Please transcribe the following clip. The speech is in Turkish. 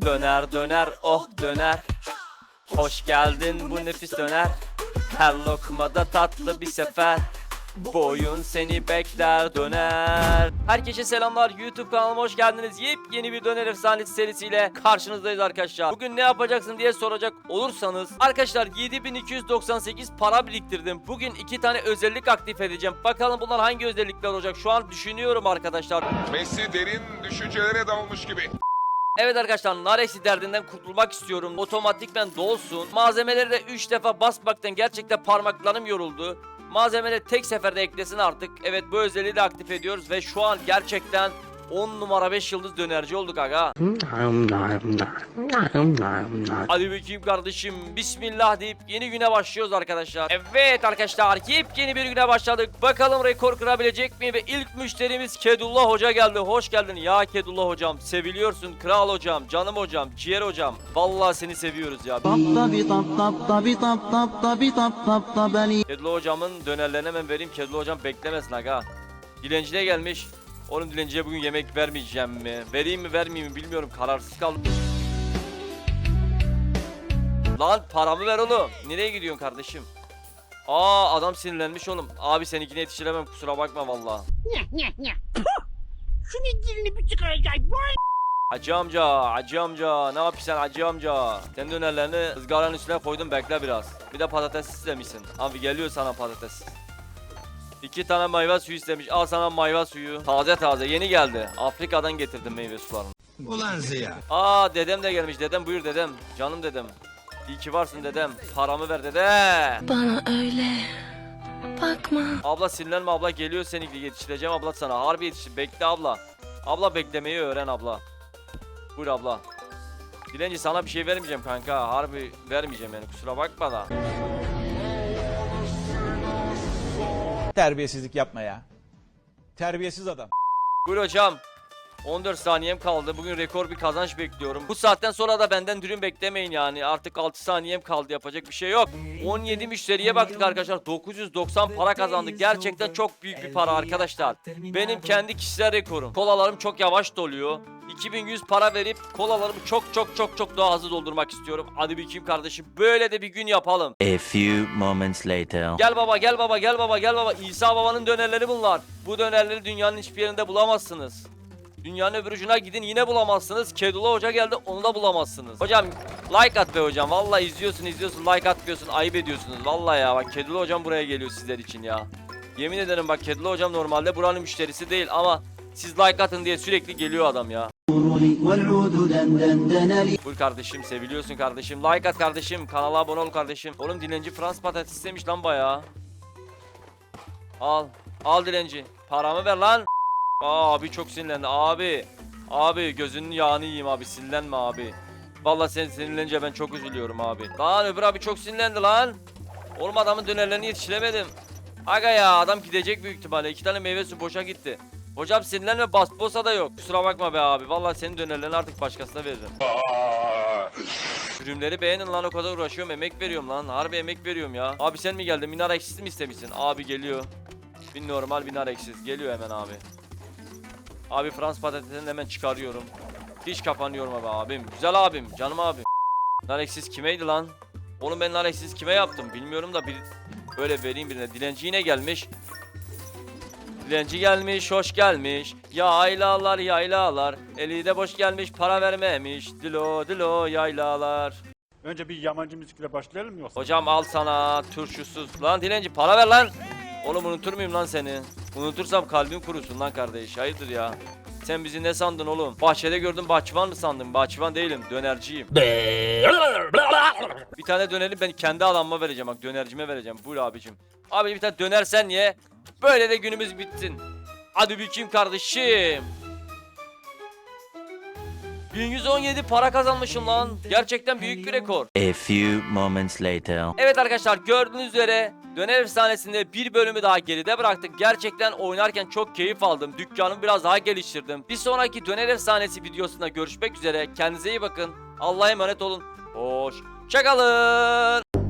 Döner döner oh döner. Hoş geldin bu nefis döner. Her lokmada tatlı bir sefer. Bu oyun seni bekler döner. Herkese selamlar YouTube kanalıma hoş geldiniz. Yepyeni bir döner efsanesi serisiyle karşınızdayız arkadaşlar. Bugün ne yapacaksın diye soracak olursanız Arkadaşlar 7298 para biriktirdim. Bugün iki tane özellik aktif edeceğim. Bakalım bunlar hangi özellikler olacak? Şu an düşünüyorum arkadaşlar. Messi derin düşüncelere dalmış gibi. Evet arkadaşlar Narex'i derdinden kurtulmak istiyorum. Otomatikmen dolsun. Malzemeleri de 3 defa basmaktan gerçekten parmaklarım yoruldu. Malzemeleri tek seferde eklesin artık. Evet bu özelliği de aktif ediyoruz ve şu an gerçekten 10 numara 5 yıldız dönerci olduk aga. Hadi bakayım kardeşim. Bismillah deyip yeni güne başlıyoruz arkadaşlar. Evet arkadaşlar yepyeni bir güne başladık. Bakalım rekor kırabilecek mi? Ve ilk müşterimiz Kedullah Hoca geldi. Hoş geldin ya Kedullah Hocam. Seviliyorsun kral hocam, canım hocam, ciğer hocam. Vallahi seni seviyoruz ya. Kedullah hocamın dönerlerini hemen vereyim. Kedullah hocam beklemesin aga. Dilenciye gelmiş. Oğlum dilenciye bugün yemek vermeyeceğim mi? Vereyim mi vermeyeyim mi bilmiyorum. Kararsız kaldım. Lan paramı ver oğlum. Nereye gidiyorsun kardeşim? Aa adam sinirlenmiş oğlum. Abi seninkine yetiştiremem kusura bakma valla. Şunun dilini bir çıkaracak. Hacı amca, hacı amca. Ne yapıyorsun sen hacı amca? Sen dönerlerini ızgaranın üstüne koydum bekle biraz. Bir de patates istemişsin. Abi geliyor sana patates. İki tane meyve suyu istemiş. Al sana meyve suyu. Taze taze yeni geldi. Afrika'dan getirdim meyve sularını. Ulan Ziya. Aa dedem de gelmiş. Dedem buyur dedem. Canım dedem. İyi ki varsın dedem. Paramı ver dede. Bana öyle bakma. Abla sinirlenme abla geliyor seni yetiştireceğim abla sana. Harbi yetiştir. Bekle abla. Abla beklemeyi öğren abla. Buyur abla. Dilenci sana bir şey vermeyeceğim kanka. Harbi vermeyeceğim yani kusura bakma da. Terbiyesizlik yapma ya. Terbiyesiz adam. Buyur hocam. 14 saniyem kaldı. Bugün rekor bir kazanç bekliyorum. Bu saatten sonra da benden dürüm beklemeyin yani. Artık 6 saniyem kaldı. Yapacak bir şey yok. 17 müşteriye baktık arkadaşlar. 990 para kazandık. Gerçekten çok büyük bir para arkadaşlar. Benim kendi kişisel rekorum. Kolalarım çok yavaş doluyor. 2100 para verip kolalarımı çok çok çok çok daha hızlı doldurmak istiyorum. Hadi bir kim kardeşim. Böyle de bir gün yapalım. A few moments later. Gel baba gel baba gel baba gel baba. İsa babanın dönerleri bunlar. Bu dönerleri dünyanın hiçbir yerinde bulamazsınız. Dünyanın öbür ucuna gidin yine bulamazsınız. Kedula Hoca geldi onu da bulamazsınız. Hocam like at be hocam. Valla izliyorsun izliyorsun like atmıyorsun. Ayıp ediyorsunuz. Valla ya bak Kedula Hocam buraya geliyor sizler için ya. Yemin ederim bak Kedula Hocam normalde buranın müşterisi değil ama siz like atın diye sürekli geliyor adam ya. Buyur kardeşim seviliyorsun kardeşim. Like at kardeşim. Kanala abone ol kardeşim. Oğlum dilenci Frans patates istemiş lan bayağı. Al. Al dilenci. Paramı ver lan. Abi çok sinirlendi. Abi. Abi gözünün yağını yiyeyim abi. Sinirlenme abi. Vallahi sen sinirlenince ben çok üzülüyorum abi. Lan öbür abi çok sinirlendi lan. Oğlum adamın dönerlerini yetiştiremedim. Aga ya adam gidecek büyük ihtimalle. İki tane meyve su boşa gitti. Hocam sinirlenme basbosa da yok. Kusura bakma be abi. Vallahi senin dönerlerini artık başkasına veririm. Ürünleri beğenin lan o kadar uğraşıyorum emek veriyorum lan harbi emek veriyorum ya Abi sen mi geldin minar eksiz mi istemişsin abi geliyor Bir normal binar eksiz geliyor hemen abi Abi Frans patatesini hemen çıkarıyorum Diş kapanıyorum abi abim güzel abim canım abim Nar eksiz kimeydi lan Oğlum ben nar eksiz kime yaptım bilmiyorum da bir Böyle vereyim birine dilenci yine gelmiş Dilenci gelmiş, hoş gelmiş. Yaylalar, yaylalar. Eli de boş gelmiş, para vermemiş. Dilo, dilo, yaylalar. Önce bir yabancı müzikle başlayalım mı yoksa? Hocam al sana turşusuz. Lan dilenci para ver lan. Oğlum unutur muyum lan seni? Unutursam kalbim kurusun lan kardeş. Hayırdır ya? Sen bizi ne sandın oğlum? Bahçede gördüm bahçıvan mı sandın? Bahçıvan değilim, dönerciyim. bir tane döneri ben kendi adamıma vereceğim bak dönercime vereceğim. Buyur abicim. Abi bir tane döner sen ye. Böyle de günümüz bitsin. Hadi bakayım kardeşim. 1117 para kazanmışım lan. Gerçekten büyük bir rekor. A few moments later. Evet arkadaşlar gördüğünüz üzere Döner Efsanesi'nde bir bölümü daha geride bıraktık. Gerçekten oynarken çok keyif aldım. Dükkanımı biraz daha geliştirdim. Bir sonraki Döner Efsanesi videosunda görüşmek üzere. Kendinize iyi bakın. Allah'a emanet olun. Hoşçakalın.